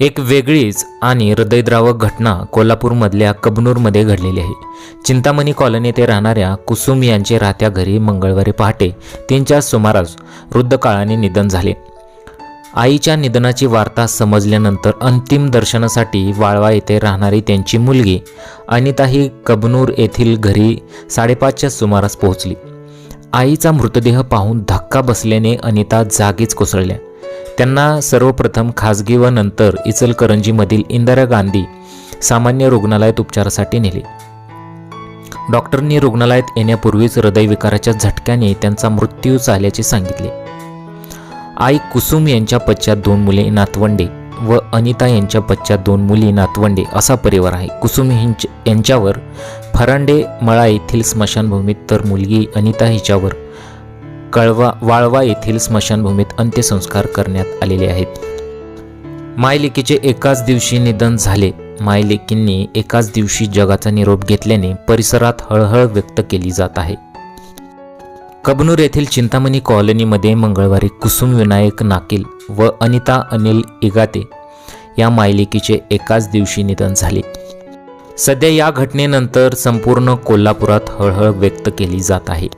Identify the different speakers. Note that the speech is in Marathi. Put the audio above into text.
Speaker 1: एक वेगळीच आणि हृदयद्रावक घटना कोल्हापूरमधल्या कबनूरमध्ये घडलेली आहे. चिंतामणी कॉलनी येथे राहणाऱ्या कुसुम यांचे राहत्या घरी मंगळवारी पहाटे तीनच्या सुमारास वृद्ध काळाने निधन झाले. आईच्या निधनाची वार्ता समजल्यानंतर अंतिम दर्शनासाठी वाळवा येथे राहणारी त्यांची मुलगी अनिता ही कबनूर येथील घरी साडेपाचच्या सुमारास पोहोचली. आईचा मृतदेह पाहून धक्का बसल्याने अनिता जागीच कोसळल्या. त्यांना सर्वप्रथम खाजगी व नंतर इचलकरंजीमधील इंदिरा गांधी सामान्य रुग्णालयात उपचारासाठी नेले. डॉक्टरनी रुग्णालयात येण्यापूर्वीच हृदयविकाराच्या झटक्याने त्यांचा मृत्यू झाल्याचे सांगितले. आई कुसुम यांच्या पश्चात दोन मुले नातवंडे व अनिता यांच्या पश्चात दोन मुली नातवंडे असा परिवार आहे. कुसुम यांच्यावर फरांडे मळा येथील स्मशानभूमीत तर मुलगी अनिता हिच्यावर कळवा वाळवा येथील स्मशानभूमीत अंत्यसंस्कार करण्यात आलेले आहेत. मायलेकीचे एकाच दिवशी निधन झाले. मायलेकींनी एकाच दिवशी जगाचा निरोप घेतल्याने परिसरात हळहळ व्यक्त केली जात आहे. कबनूर येथील चिंतामणी कॉलनीमध्ये मंगळवारी कुसुम विनायक नाकील व अनिता अनिल इगाते या मायलेकीचे एकाच दिवशी निधन झाले. सध्या या घटनेनंतर संपूर्ण कोल्हापुरात हळहळ व्यक्त केली जात आहे.